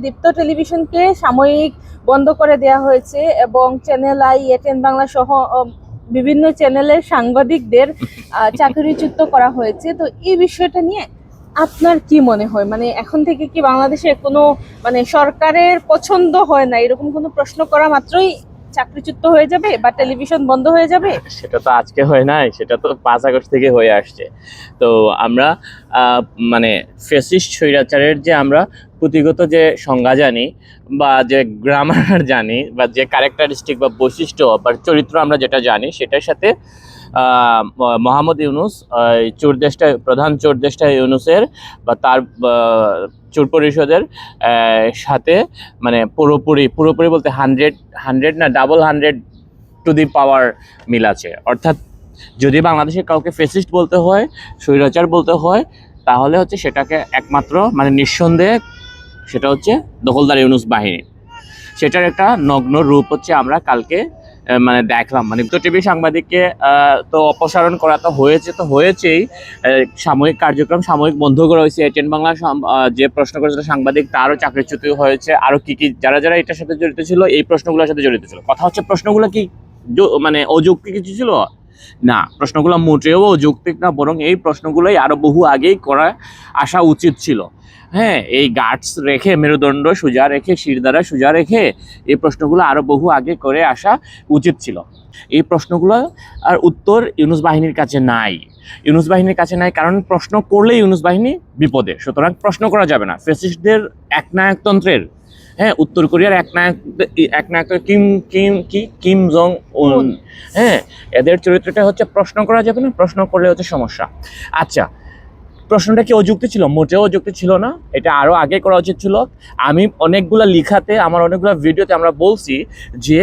দীপ্ত টেলিভিশনকে সাময়িক বন্ধ করে দেওয়া হয়েছে এবং চ্যানেল আই এটেন বাংলা সহ বিভিন্ন চ্যানেলের সাংবাদিকদের চাকরিচ্যুত করা হয়েছে। তো এই বিষয়টা নিয়ে আপনার কি মনে হয়? মানে এখন থেকে কি বাংলাদেশে কোনো মানে সরকারের পছন্দ হয় না? এরকম কোনো প্রশ্ন করা মাত্রই চাকরিচ্যুত হয়ে যাবে বা টেলিভিশন বন্ধ হয়ে যাবে? সেটা তো আজকে হয় নাই, সেটা তো পাঁচ আগস্ট থেকে হয়ে আসছে। তো আমরা মানে ফেসিস্ট স্বৈরাচারের যে আমরা পুঁথিগত যে সংজ্ঞা জানি বা যে গ্রামার জানি বা যে ক্যারেক্টারিস্টিক বা বৈশিষ্ট্য বা চরিত্র আমরা যেটা জানি সেটার সাথে মোহাম্মদ ইউনুস আহ, এই চোর দেশটা প্রধান চোর দেশটা ইউনুসের বা তার চোর পরিষদের সাথে মানে পুরোপুরি পুরোপুরি বলতে হান্ড্রেড হান্ড্রেড না double hundred to the power মিল আছে। অর্থাৎ যদি বাংলাদেশে কাউকে ফেসিস্ট বলতে হয় স্বৈরাচার বলতে হয় তাহলে হচ্ছে সেটাকে একমাত্র মানে নিঃসন্দেহে সেটা হচ্ছে দখলদার ইউনুস বাহিনী। সেটার একটা নগ্ন রূপ হচ্ছে আমরা কালকে মানে দেখলাম। মানে তো টিভি সাংবাদিককে তো অপসারণ করা তো হয়েছে, তো হয়েছেই। সাময়িক কার্যক্রম সাময়িক বন্ধ করা হয়েছে। এটেন বাংলা যে প্রশ্ন করেছিল সাংবাদিক, তারও চাকরিচ্যুত হয়েছে। আরও কি কি, যারা যারা এটার সাথে জড়িত ছিল, এই প্রশ্নগুলোর সাথে জড়িত ছিল। কথা হচ্ছে প্রশ্নগুলো কি মানে অযৌক্তিক কিছু ছিল? না, প্রশ্নগুলো মোটেও যৌক্তিক না, বরং এই প্রশ্নগুলোই আরও বহু আগেই করা আসা উচিত ছিল। হ্যাঁ এই গার্ডস রেখে, মেরুদণ্ড সোজা রেখে শিরদারা সোজা রেখে এই প্রশ্নগুলো আরও বহু আগে করে আসা উচিত ছিল। এই প্রশ্নগুলো, আর উত্তর ইউনুস বাহিনীর কাছে নাই। ইউনুস বাহিনীর কাছে নাই কারণ প্রশ্ন করলে ইউনুস বাহিনী বিপদে। সুতরাং প্রশ্ন করা যাবে না। ফেসিস্টদের একনায়কতন্ত্রের হ্যাঁ উত্তর কোরিয়ার এক নায়ক একনায়ক একনায়ক কিম কিম কি কিম জং উন। হ্যাঁ এদের চরিত্রটা হচ্ছে প্রশ্ন করা যাবে না প্রশ্ন করলে হচ্ছে সমস্যা। আচ্ছা প্রশ্নটা কি অযুক্তি ছিল? মোটেও অযুক্তি ছিল না এটা আরও আগে করা উচিত ছিল। আমি অনেকগুলা লিখাতে আমার অনেকগুলো ভিডিওতে আমরা বলছি যে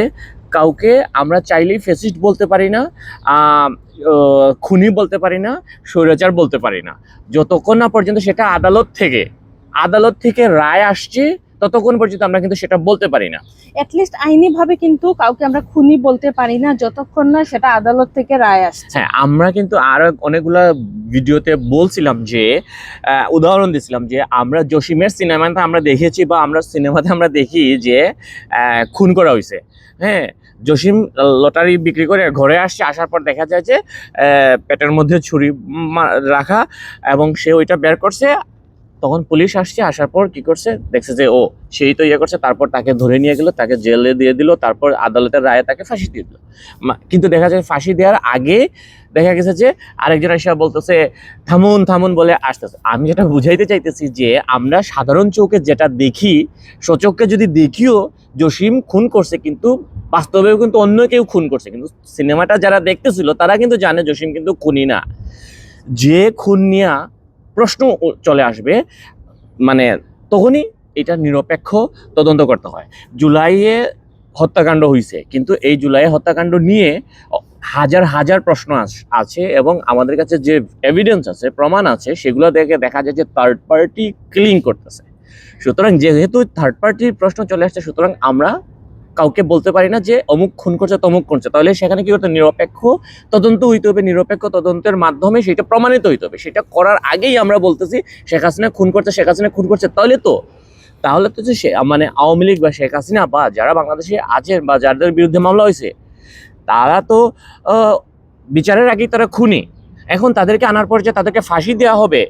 কাউকে আমরা চাইলেই ফেসিস্ট বলতে পারি না খুনি বলতে পারি না স্বৈরাচার বলতে পারি না। যতক্ষণ না পর্যন্ত সেটা আদালত থেকে আদালত থেকে রায় আসছে ততক্ষণ পর্যন্ত আমরা কিন্তু সেটা বলতে পারি না। অ্যাটলিস্ট আইনি ভাবে কিন্তু কাউকে আমরা খুনি বলতে পারি না যতক্ষণ না সেটা আদালত থেকে রায় আসছে। হ্যাঁ আমরা কিন্তু আরও অনেকগুলা ভিডিওতে বলছিলাম যে উদাহরণ দিছিলাম যে আমরা জসিমের সিনেমাতে আমরা দেখেছি বা আমরা সিনেমাতে আমরা দেখি যে খুন করা হয়েছে হ্যাঁ জসিম লটারি বিক্রি করে ঘরে আসছে আসার পর দেখা যায় যে পেটের মধ্যে ছুরি রাখা এবং সে ওইটা বের করছে তখন পুলিশ আসছে, আসার পর কি করছে? দেখছে যে, ও সেই তো ইয়ে করছে, তারপর তাকে ধরে নিয়ে গেল, তাকে জেলে দিয়ে দিল, তারপর আদালতের রায়ে তাকে ফাঁসি দিয়ে দিল। কিন্তু দেখা যায় ফাঁসি দেওয়ার আগে দেখা গেছে যে, আরেকজন এসে বলতেছে, থামুন থামুন বলে আসতেছে। আমি যেটা বুঝাইতে চাইতেছি যে, আমরা সাধারণ চোখে যেটা দেখি, সচক্ষে যদি দেখিও, জসিম খুন করছে কিন্তু বাস্তবেও কিন্তু অন্য কেউ খুন করছে। কিন্তু সিনেমাটা যারা দেখতেছিল, তারা কিন্তু জানে জসিম কিন্তু খুনি না। যে খুন নিয়া প্রশ্ন চলে আসবে মানে তখনই এটা নিরপেক্ষ তদন্ত করতে হয়। জুলাইয়ে হত্যাকাণ্ড হয়েছে কিন্তু এই জুলাইয়ে হত্যাকাণ্ড নিয়ে হাজার হাজার প্রশ্ন আছে এবং আমাদের কাছে যে এভিডেন্স আছে, প্রমাণ আছে, সেগুলো দেখে দেখা যায় যে থার্ড পার্টি ক্লিন করতেছে। সুতরাং যেহেতু থার্ড পার্টির প্রশ্ন চলে আসছে, সুতরাং আমরা কাউকে বলতে পারি না যে অমুক খুন করছে, তমুক করছে। তাহলে সেখানে কি করতে নিরপেক্ষ তদন্ত হইতে হবে। নিরপেক্ষ তদন্তের মাধ্যমে সেটা প্রমাণিত হইতে হবে। সেটা করার আগেই আমরা বলতেছি, শেখ হাসিনা খুন করছে, শেখ হাসিনা খুন করছে, তাহলে তো? তাহলে তো যে সে মানে আওয়ামী লীগ বা শেখ হাসিনা বা যারা বাংলাদেশে আছেন বা যাদের বিরুদ্ধে মামলা হয়েছে, তারা তো বিচারের আগেই তারা খুনি। এখন তাদেরকে আনার পর যে তাদেরকে ফাঁসি দেওয়া হবে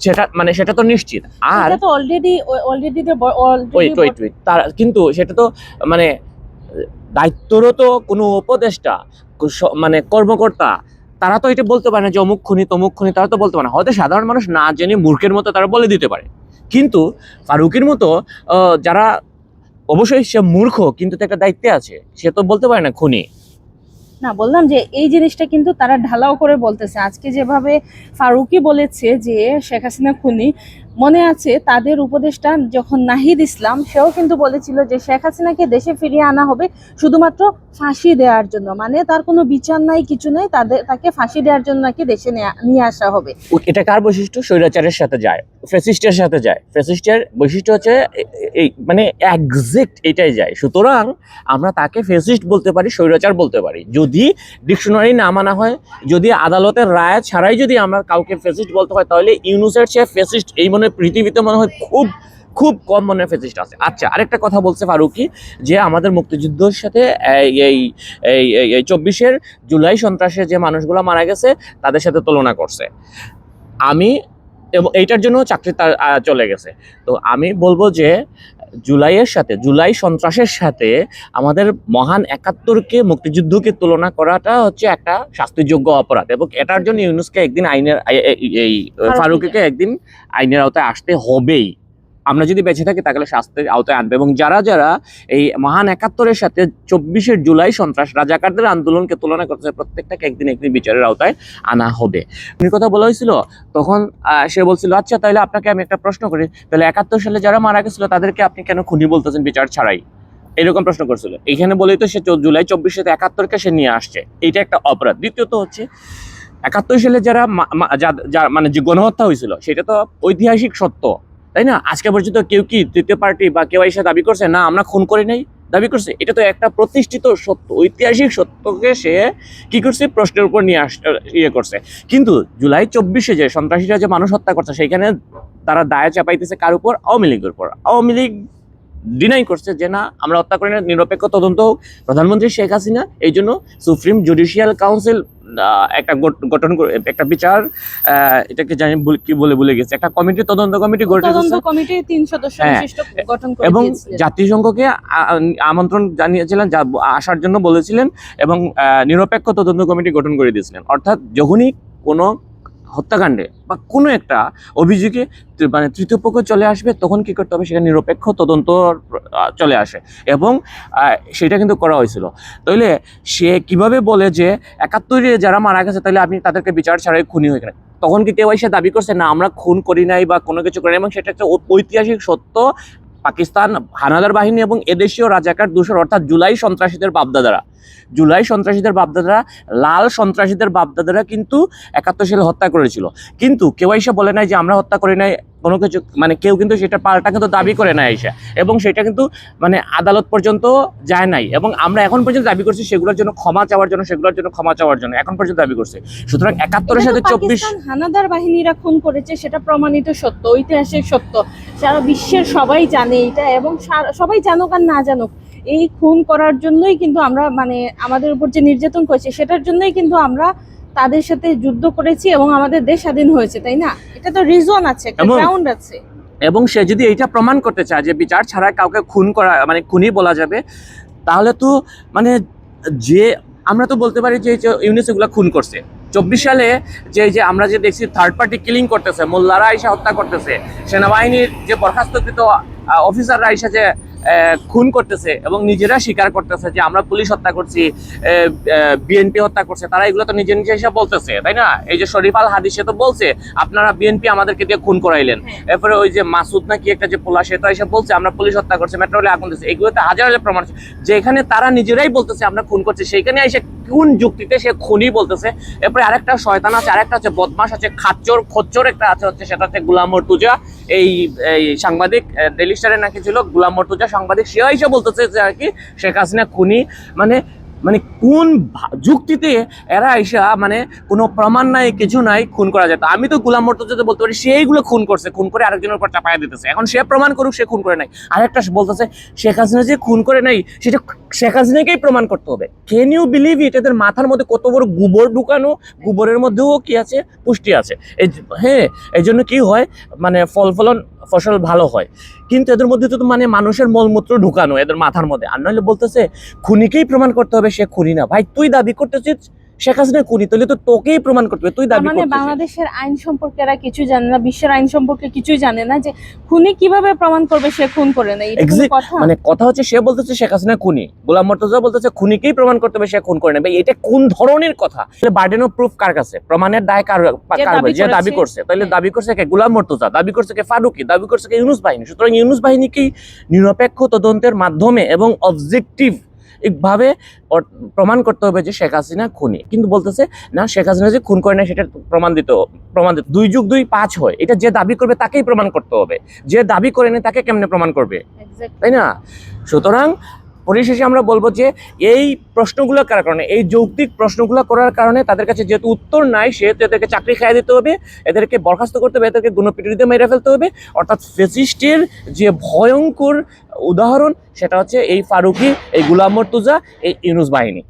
সেটা মানে সেটা তো নিশ্চিত। আর তো already already wait wait wait তার কিন্তু সেটা তো মানে দায়িত্বরত কোনো উপদেষ্টা মানে কর্মকর্তা তারা তো এটা বলতে পারে না যে অমুক খুনি তমুক খুনি তারা তো বলতে পারে না। হয়তো সাধারণ মানুষ না জেনে মূর্খের মতো তারা বলে দিতে পারে। কিন্তু ফারুকের মতো আহ, যারা অবশ্যই সে মূর্খ কিন্তু তো একটা দায়িত্বে আছে সে তো বলতে পারে না খুনি। না, বললাম যে এই জিনিসটা কিন্তু তারা ঢালাও করে বলতেছে। আজকে যেভাবে ফারুকি বলেছে যে শেখ হাসিনা খুনি মনে আছে তাদের উপদেষ্টা যখন নাহিদ ইসলাম, সেও কিন্তু বলেছিল যে শেখ হাসিনাকে দেশে ফিরিয়ে আনা হবে শুধুমাত্র ফাঁসি দেওয়ার জন্য। মানে তার কোনো বিচার নাই, কিছু নাই, তাদের, তাকে ফাঁসি দেওয়ার জন্য নাকি দেশে নিয়ে আসা হবে। এটা কার বৈশিষ্ট্য? স্বৈরাচারের সাথে যায় ফেসিস্টের সাথে যায়। ফেসিস্টের বৈশিষ্ট্য হচ্ছে এই মানে একজ্যাক্ট এটাই যায়। সুতরাং আমরা তাকে ফেসিস্ট বলতে পারি, স্বৈরাচার বলতে পারি। যদি ডিকশনারি না মানা হয়, যদি আদালতের রায় ছাড়াই যদি আমরা কাউকে ফেসিস্ট বলতে হয়, তাহলে ইউনুসের সে ফেসিস্ট এই মনে হয় পৃথিবীতে মনে হয় খুব খুব কম মনে ফেসিস্ট আছে। আচ্ছা আরেকটা কথা বলছে ফারুকি, যে আমাদের মুক্তিযুদ্ধের সাথে এই এই চব্বিশের জুলাই সন্ত্রাসে যে মানুষগুলো মারা গেছে, তাদের সাথে তুলনা করছে। আমি, এবং এইটার জন্য চাকরি তার চলে গেছে। তো আমি বলব যে জুলাইয়ের সাথে জুলাই সন্ত্রাসের সাথে আমাদের মহান একাত্তরকে মুক্তিযুদ্ধকে তুলনা করাটা হচ্ছে একটা শাস্তিযোগ্য অপরাধ এবং এটার জন্য ইউনুসকে একদিন আইনের এই- ফারুকিকে একদিন আইনের আওতায় আসতে হবেই। আমরা যদি বেঁচে থাকি তাহলে শাস্তির আওতায় আনবে। এবং যারা যারা এই মহান একাত্তরের সাথে চব্বিশের জুলাই সন্ত্রাস রাজাকারদের আন্দোলনকে তুলনা করতেছে, প্রত্যেকটাকে একদিন একদিন বিচারের আওতায় আনা হবে। উনি কথা বলা হয়েছিল, তখন সে বলছিল আচ্ছা তাহলে আপনাকে আমি একটা প্রশ্ন করি, তাহলে একাত্তর সালে যারা মারা গেছিল, তাদেরকে আপনি কেন খুনি বলতেছেন বিচার ছাড়াই? এরকম প্রশ্ন করছিল। এইখানে বলেই তো সে জুলাই চব্বিশে একাত্তরকে সে নিয়ে আসছে। এইটা একটা অপরাধ। দ্বিতীয়ত হচ্ছে, একাত্তর সালে যারা মানে যে গণহত্যা হয়েছিল, সেটা তো ঐতিহাসিক সত্য। তাই না? আজকে পর্যন্ত কেউ কি তৃতীয় পার্টি বা কেউ এসে দাবি করছে? না, আমরা খুন করি নাই, দাবি করছে। এটা তো একটা প্রতিষ্ঠিত সত্য, ঐতিহাসিক সত্যকে সে কি করছে? প্রশ্নের উপর নিয়ে আস ইয়ে করছে। কিন্তু জুলাই চব্বিশে যে সন্ত্রাসীরা যে মানুষ হত্যা করছে, সেইখানে তারা দায় চাপাইতেছে কার উপর? আওয়ামী লীগের উপর। আওয়ামী লীগ ডিনাই করছে যে না আমরা হত্যা করি না নিরপেক্ষ তদন্ত হোক। প্রধানমন্ত্রী শেখ হাসিনা এই জন্য সুপ্রিম জুডিশিয়াল কাউন্সিল একটা গঠন করে একটা বিচার এটাকে জানি কি বলে বলে গেছে। একটা কমিটি তদন্ত কমিটি গঠন তদন্ত কমিটি তিন সদস্য হ্যাঁ। বিশিষ্ট গঠন করে এবং জাতিসংঘকে আমন্ত্রণ জানিয়েছিলেন যা আসার জন্য বলেছিলেন এবং নিরপেক্ষ তদন্ত কমিটি গঠন করে দিয়েছিলেন। অর্থাৎ যখনই কোনো হত্যাকাণ্ডে বা কোনো একটা অভিযোগে মানে তৃতীয় পক্ষ চলে আসবে, তখন কি করতে হবে? সেখানে নিরপেক্ষ তদন্ত চলে আসে। এবং সেটা কিন্তু করা হয়েছিল। তাইলে সে কীভাবে বলে যে একাত্তরে যারা মারা গেছে তাহলে আপনি তাদেরকে বিচার ছাড়াই খুনি হয়ে গেলেন? তখন কি কেউ এসে দাবি করছে, না, আমরা খুন করি নাই বা কোনো কিছু করি নাই? এবং সেটা একটা ঐতিহাসিক সত্য পাকিস্তান, হানাদার বাহিনী এবং এদেশীয় রাজাকার দূষর অর্থাৎ জুলাই সন্ত্রাসীদের বাপদাদারা। জুলাই সন্ত্রাসীদের বাপদাদারা, লাল সন্ত্রাসীদের বাপদাদারা কিন্তু একাত্তর সালে হত্যা করেছিল। কিন্তু কেউ এসে বলে নাই যে আমরা হত্যা করি নাই। কোনো কিছু মানে কেউ কিন্তু সেটা পাল্টা কিন্তু দাবি করে না এসে। এবং সেটা কিন্তু মানে আদালত পর্যন্ত যায় নাই। এবং আমরা এখন পর্যন্ত দাবি করছি সেগুলোর জন্য ক্ষমা চাওয়ার জন্য সেগুলোর জন্য ক্ষমা চাওয়ার জন্য। এখন পর্যন্ত দাবি করছে। সুতরাং একাত্তরের সাথে চব্বিশ হানাদার বাহিনীরা খুন করেছে সেটা প্রমাণিত সত্য ঐতিহাসিক সত্য। সারা বিশ্বের সবাই জানে এটা এবং সবাই জানুক আর না জানুক এই খুন করার জন্যই কিন্তু আমরা মানে আমাদের উপর যে নির্যাতন করেছে সেটার জন্যই কিন্তু আমরা তাদের সাথে যুদ্ধ করেছি এবং আমাদের দেশ স্বাধীন হয়েছে তাই না? এটা তো রিজন আছে গ্রাউন্ড আছে। এবং সে যদি এইটা প্রমাণ করতে চায় যে বিচার ছাড়া কাউকে খুন করা মানে খুনি বলা যাবে তাহলে তো মানে যে আমরা তো বলতে পারি যে এই যে ইউনিস এগুলো খুন করছে। চব্বিশ সালে যে যে আমরা যে দেখছি থার্ড পার্টি কিলিং করতেছে মোল্লারা আইসা হত্যা করতেছে সেনাবাহিনীর যে বরখাস্তকৃত অফিসাররা আইসা যে খুন করতেছে এবং নিজেরা স্বীকার করতেছে যে আমরা পুলিশ হত্যা করছি বিএনপি হত্যা করছে তারা এগুলো তো নিজে নিজে এসে বলতেছে তাই না? এই যে শরীফ আল হাদিস সে তো বলছে আপনারা বিএনপি আমাদেরকে দিয়ে খুন করাইলেন। এরপরে ওই যে মাসুদ নাকি একটা যে পোলা সে তো এসে বলছে আমরা পুলিশ হত্যা করছে মেট্রোলে রেলে আগুন দিচ্ছে এগুলোতে হাজার হাজার প্রমাণ আছে। যেখানে তারা নিজেরাই বলতেছে আমরা খুন করছি সেইখানে এসে কোন যুক্তিতে সে খুনি বলতেছে। এরপরে আরেকটা শয়তান আছে, আরেকটা হচ্ছে বদমাস আছে খাচ্চর, খচ্চর একটা আছে, হচ্ছে সেটা হচ্ছে গুলাম মর্তুজা এই সাংবাদিক ডেলি স্টারের নাকি ছিল, গুলাম মর্তুজা সাংবাদিক সে এসে বলতেছে যে আর কি, শেখ হাসিনা খুনি। মানে মানে কোন যুক্তিতে এরা আইসা মানে কোনো প্রমাণ নাই, কিছু নাই, খুন করা যেত আমি তো গুলাম মর্তুজাতে বলতে পারি, সেইগুলো খুন করছে, খুন করে আরেকজনের উপর চাপায়া দিতেছে। এখন সে প্রমাণ করুক, সে খুন করে নাই। আরেকটা বলতেছে, শেখ হাসিনা যে খুন করে নাই, সেটা শেখ হাসিনাকেই প্রমাণ করতে হবে। ক্যান ইউ বিলিভ ইট এদের মাথার মধ্যে কত বড় গোবর ঢুকানো, গোবরের মধ্যেও কি আছে? পুষ্টি আছে। এই হ্যাঁ এই জন্য কি হয়? মানে ফল ফলন, ফসল ভালো হয়। কিন্তু এদের মধ্যে তো মানে মানুষের মলমূত্র ঢুকানো এদের মাথার মধ্যে। আর নইলে বলতেছে, খুনিকেই প্রমাণ করতে হবে সে খুনি না। ভাই তুই দাবি করতেছিস শেখ হাসিনা খুনি তাহলে তো তোকেই প্রমাণ করতে হবে। তুই দাবি মানে বাংলাদেশের আইন সম্পর্কে এরা কিছু জানে না বিশ্বের আইন সম্পর্কে কিছুই জানে না যে খুনি কীভাবে প্রমাণ করবে সে খুন করে না কথা? মানে কথা হচ্ছে সে বলতেছে শেখ হাসিনা খুনি গোলাম মর্তজা বলতেছে খুনিকেই প্রমাণ করতে হবে সে খুন করে না ভাই এটা কোন ধরনের কথা? বার্ডেন অফ প্রুফ কার কাছে? প্রমাণের দায় কার কার দাবি যে দাবি করছে। তাহলে হ্যাঁ। দাবি করছে কে? গোলাম মর্তজা। দাবি করছে কে? ফারুকি। দাবি করছে কে? ইউনুস বাহিনী। সুতরাং ইউনুস বাহিনীকেই নিরপেক্ষ তদন্তের মাধ্যমে এবং অবজেক্টিভ ভাবে প্রমাণ করতে হবে যে শেখ হাসিনা খুনি। কিন্তু বলতেছে না শেখ হাসিনা যে খুন করে না সেটা প্রমাণ দিতে প্রমাণ দিতে দুই যুগ দুই পাঁচ হয়। এটা যে দাবি করবে তাকেই প্রমাণ করতে হবে। যে দাবি করে না তাকে কেমনে প্রমাণ করবে? তাই না? সুতরাং পরিশেষে আমরা বলব যে এই প্রশ্নগুলো করার কারণে? এই যৌক্তিক প্রশ্নগুলো করার কারণে তাদের কাছে যেহেতু উত্তর নাই, সেহেতু এদেরকে চাকরি খাইয়ে দিতে হবে, এদেরকে বরখাস্ত করতে হবে, এদেরকে গুণপিটুরিতে মেরে ফেলতে হবে। অর্থাৎ ফেসিস্টের যে ভয়ঙ্কর উদাহরণ, সেটা হচ্ছে এই ফারুকি, এই গুলাম মর্তুজা, এই ইউনুস বাহিনী।